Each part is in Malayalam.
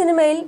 സിനിമയിൽ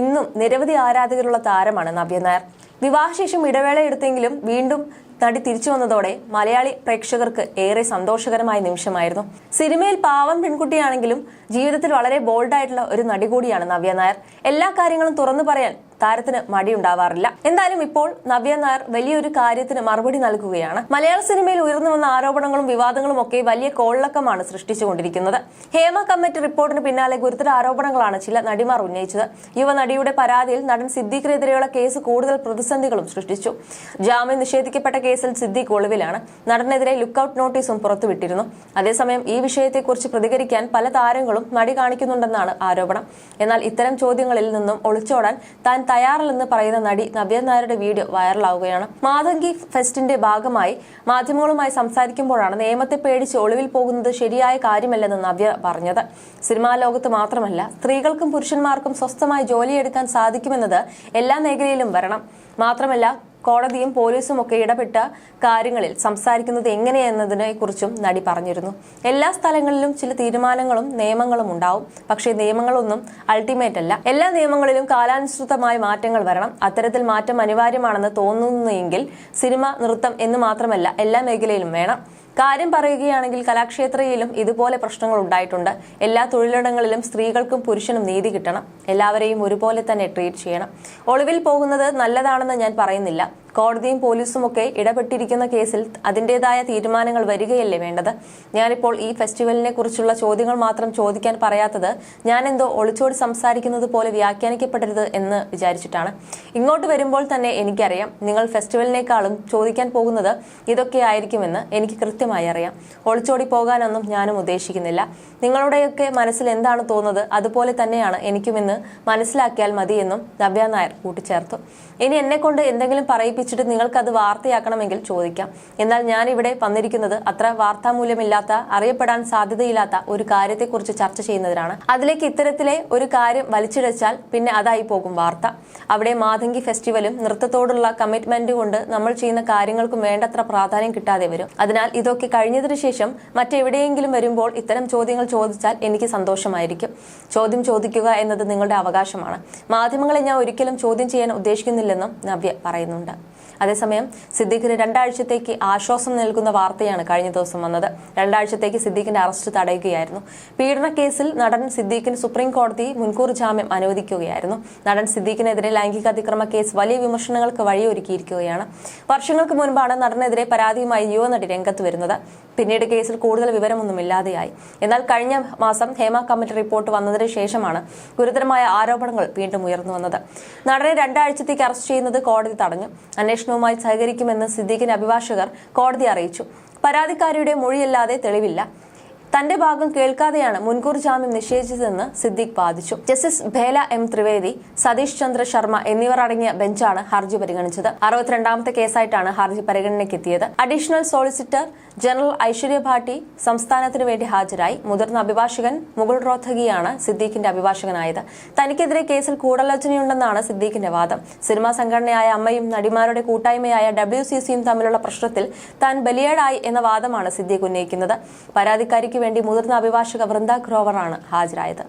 ഇന്നും നിരവധി ആരാധകരുള്ള താരമാണ് നവ്യ നായർ. വിവാഹശേഷം ഇടവേള എടുത്തെങ്കിലും വീണ്ടും നടി തിരിച്ചു വന്നതോടെ മലയാളി പ്രേക്ഷകർക്ക് ഏറെ സന്തോഷകരമായ നിമിഷമായിരുന്നു. സിനിമയിൽ പാവം പെൺകുട്ടിയാണെങ്കിലും ജീവിതത്തിൽ വളരെ ബോൾഡായിട്ടുള്ള ഒരു നടി കൂടിയാണ് നവ്യ നായർ. എല്ലാ കാര്യങ്ങളും തുറന്നു പറയാൻ താരത്തിന് മടിയുണ്ടാവാറില്ല. എന്തായാലും ഇപ്പോൾ നവ്യ നായർ വലിയൊരു കാര്യത്തിന് മറുപടി നൽകുകയാണ്. മലയാള സിനിമയിൽ ഉയർന്നു വന്ന ആരോപണങ്ങളും വിവാദങ്ങളും ഒക്കെ വലിയ കോളിളക്കമാണ് സൃഷ്ടിച്ചുകൊണ്ടിരിക്കുന്നത്. ഹേമ കമ്മിറ്റി റിപ്പോർട്ടിന് പിന്നാലെ ഗുരുതര ആരോപണങ്ങളാണ് ചില നടിമാർ ഉന്നയിച്ചത്. യുവനടിയുടെ പരാതിയിൽ നടൻ സിദ്ദീഖിനെതിരെയുള്ള കേസ് കൂടുതൽ പ്രതിസന്ധികളും സൃഷ്ടിച്ചു. ജാമ്യം നിഷേധിക്കപ്പെട്ട കേസിൽ സിദ്ദീഖ് ഒളിവിലാണ്. നടനെതിരെ ലുക്കൌട്ട് നോട്ടീസും പുറത്തുവിട്ടിരുന്നു. അതേസമയം ഈ വിഷയത്തെക്കുറിച്ച് പ്രതികരിക്കാൻ പല താരങ്ങളും മടി കാണിക്കുന്നുണ്ടെന്നാണ് ആരോപണം. എന്നാൽ ഇത്തരം ചോദ്യങ്ങളിൽ നിന്നും ഒളിച്ചോടാൻ താൻ തയ്യാറല്ലെന്ന് പറയുന്ന നടി നവ്യ നായരുടെ വീഡിയോ വൈറലാവുകയാണ്. മാതങ്കി ഫെസ്റ്റിന്റെ ഭാഗമായി മാധ്യമങ്ങളുമായി സംസാരിക്കുമ്പോഴാണ് നിയമത്തെ പേടിച്ച് ഒളിവിൽ പോകുന്നത് ശരിയായ കാര്യമല്ലെന്ന് നവ്യ പറഞ്ഞത്. സിനിമാ ലോകത്ത് മാത്രമല്ല സ്ത്രീകൾക്കും പുരുഷന്മാർക്കും സ്വസ്ഥമായി ജോലിയെടുക്കാൻ സാധിക്കുമെന്നത് എല്ലാ മേഖലയിലും വരണം. മാത്രമല്ല കോടതിയും പോലീസും ഒക്കെ ഇടപെട്ട കാര്യങ്ങളിൽ സംസാരിക്കുന്നത് എങ്ങനെയെന്നതിനെ കുറിച്ചും നടി പറഞ്ഞിരുന്നു. എല്ലാ സ്ഥലങ്ങളിലും ചില തീരുമാനങ്ങളും നിയമങ്ങളും ഉണ്ടാവും. പക്ഷേ നിയമങ്ങളൊന്നും അൾട്ടിമേറ്റ് അല്ല. എല്ലാ നിയമങ്ങളിലും കാലാനുസൃതമായ മാറ്റങ്ങൾ വരണം. അത്തരത്തിൽ മാറ്റം അനിവാര്യമാണെന്ന് തോന്നുന്നെങ്കിൽ സിനിമ നൃത്തം എന്ന് മാത്രമല്ല എല്ലാ മേഖലയിലും വേണം. കാര്യം പറയുകയാണെങ്കിൽ കലാക്ഷേത്രയിലും ഇതുപോലെ പ്രശ്നങ്ങൾ ഉണ്ടായിട്ടുണ്ട്. എല്ലാ തൊഴിലിടങ്ങളിലും സ്ത്രീകൾക്കും പുരുഷനും നീതി കിട്ടണം. എല്ലാവരെയും ഒരുപോലെ തന്നെ ട്രീറ്റ് ചെയ്യണം. ഒളിവിൽ പോകുന്നത് നല്ലതാണെന്ന് ഞാൻ പറയുന്നില്ല. കോടതിയും പോലീസും ഒക്കെ ഇടപെട്ടിരിക്കുന്ന കേസിൽ അതിന്റെതായ തീരുമാനങ്ങൾ വരികയല്ലേ വേണ്ടത്? ഞാനിപ്പോൾ ഈ ഫെസ്റ്റിവലിനെ കുറിച്ചുള്ള ചോദ്യങ്ങൾ മാത്രം ചോദിക്കാൻ പറയാത്തത് ഞാൻ എന്തോ ഒളിച്ചോടി സംസാരിക്കുന്നത് പോലെ വ്യാഖ്യാനിക്കപ്പെടരുത് എന്ന് വിചാരിച്ചിട്ടാണ്. ഇങ്ങോട്ട് വരുമ്പോൾ തന്നെ എനിക്കറിയാം നിങ്ങൾ ഫെസ്റ്റിവലിനേക്കാളും ചോദിക്കാൻ പോകുന്നത് ഇതൊക്കെ ആയിരിക്കുമെന്ന് എനിക്ക് കൃത്യമായി അറിയാം. ഒളിച്ചോടി പോകാനൊന്നും ഞാനും ഉദ്ദേശിക്കുന്നില്ല. നിങ്ങളുടെയൊക്കെ മനസ്സിൽ എന്താണ് തോന്നുന്നത് അതുപോലെ തന്നെയാണ് എനിക്കുമെന്ന് മനസ്സിലാക്കിയാൽ മതിയെന്നും നവ്യ നായർ കൂട്ടിച്ചേർത്തു. ഇനി എന്നെക്കൊണ്ട് എന്തെങ്കിലും എന്തെങ്കിലും പറയിപ്പിച്ചിട്ട് അത് വാർത്തയാക്കണമെങ്കിൽ ചോദിക്കാം. എന്നാൽ ഞാൻ ഇവിടെ വന്നിരിക്കുന്നത് അത്ര വാർത്താമൂല്യമില്ലാത്ത അറിയപ്പെടാൻ സാധ്യതയില്ലാത്ത ഒരു കാര്യത്തെക്കുറിച്ച് ചർച്ച ചെയ്യുന്നതിനാണ്. അതിലേക്ക് ഇത്തരത്തിലെ ഒരു കാര്യം വലിച്ചിഴച്ചാൽ പിന്നെ അതായി പോകും വാർത്ത. അവിടെ മാതങ്കി ഫെസ്റ്റിവലും നൃത്തത്തോടുള്ള കമ്മിറ്റ്മെന്റ് കൊണ്ട് നമ്മൾ ചെയ്യുന്ന കാര്യങ്ങൾക്കും വേണ്ടത്ര പ്രാധാന്യം കിട്ടാതെ വരും. അതിനാൽ ഇതൊക്കെ കഴിഞ്ഞതിനു ശേഷം മറ്റെവിടെയെങ്കിലും വരുമ്പോൾ ഇത്തരം ചോദ്യങ്ങൾ ചോദിച്ചാൽ എനിക്ക് സന്തോഷമായിരിക്കും. ചോദ്യം ചോദിക്കുക എന്നത് നിങ്ങളുടെ അവകാശമാണ്. മാധ്യമങ്ങളെ ഞാൻ ഒരിക്കലും ചോദ്യം ചെയ്യാൻ ഉദ്ദേശിക്കുന്നില്ലെന്നും നവ്യ പറയുന്നുണ്ട്. അതേസമയം സിദ്ദീഖിന് രണ്ടാഴ്ചത്തേക്ക് ആശ്വാസം നൽകുന്ന വാർത്തയാണ് കഴിഞ്ഞ ദിവസം വന്നത്. രണ്ടാഴ്ചത്തേക്ക് സിദ്ദീഖിന്റെ അറസ്റ്റ് തടയുകയായിരുന്നു. പീഡന കേസിൽ നടൻ സിദ്ദീഖിന് സുപ്രീം കോടതി മുൻകൂർ ജാമ്യം അനുവദിക്കുകയായിരുന്നു. നടൻ സിദ്ദീഖിനെതിരെ ലൈംഗിക അതിക്രമ കേസ് വലിയ വിമർശനങ്ങൾക്ക് വഴിയൊരുക്കിയിരിക്കുകയാണ്. വർഷങ്ങൾക്ക് മുൻപാണ് നടനെതിരെ പരാതിയുമായി യുവനടി രംഗത്ത് വരുന്നത്. പിന്നീട് കേസിൽ കൂടുതൽ വിവരമൊന്നും ഇല്ലാതെയായി എന്നാൽ കഴിഞ്ഞ മാസം ഹേമ കമ്മിറ്റി റിപ്പോർട്ട് വന്നതിന് ശേഷമാണ് ഗുരുതരമായ ആരോപണങ്ങൾ വീണ്ടും ഉയർന്നു വന്നത്. നടനെ രണ്ടാഴ്ചത്തേക്ക് അറസ്റ്റ് ചെയ്യുന്നത് കോടതി തടഞ്ഞു. അന്വേഷണവുമായി സഹകരിക്കുമെന്ന് സിദ്ദീഖിന്റെ അഭിഭാഷകർ കോടതി അറിയിച്ചു. പരാതിക്കാരിയുടെ മൊഴിയല്ലാതെ തെളിവില്ല. തന്റെ ഭാഗം കേൾക്കാതെയാണ് മുൻകൂർ ജാമ്യം നിഷേധിച്ചതെന്ന് സിദ്ദിഖ് വാദിച്ചു. ജസ്റ്റിസ് ഭേല എം ത്രിവേദി സതീഷ് ചന്ദ്ര ശർമ്മ എന്നിവർ അടങ്ങിയ ബെഞ്ചാണ് ഹർജി പരിഗണിച്ചത്. അറുപത്തിരണ്ടാമത്തെ കേസായിട്ടാണ് ഹർജി പരിഗണനയ്ക്കെത്തിയത്. Additional solicitor general Aishwarya Bhati സംസ്ഥാനത്തിനു വേണ്ടി ഹാജരായി. മുതിർന്ന അഭിഭാഷകൻ മുകുൾ റോത്തഗിയാണ് സിദ്ദീഖിന്റെ അഭിഭാഷകനായത്. തനിക്കെതിരെ കേസിൽ കൂടലോചനയുണ്ടെന്നാണ് സിദ്ദീഖിന്റെ വാദം. സിനിമാ സംഘടനയായ അമ്മയും നടിമാരുടെ കൂട്ടായ്മയായ ഡബ്ല്യു സി സിയും തമ്മിലുള്ള പ്രശ്നത്തിൽ താൻ ബലിയേടായി എന്ന വാദമാണ് സിദ്ദീഖ് ഉന്നയിക്കുന്നത്. പരാതിക്കാരിക്ക് വേണ്ടി മുതിർന്ന അഭിഭാഷക വൃന്ദ ഗ്രോവറാണ് ഹാജരായത്.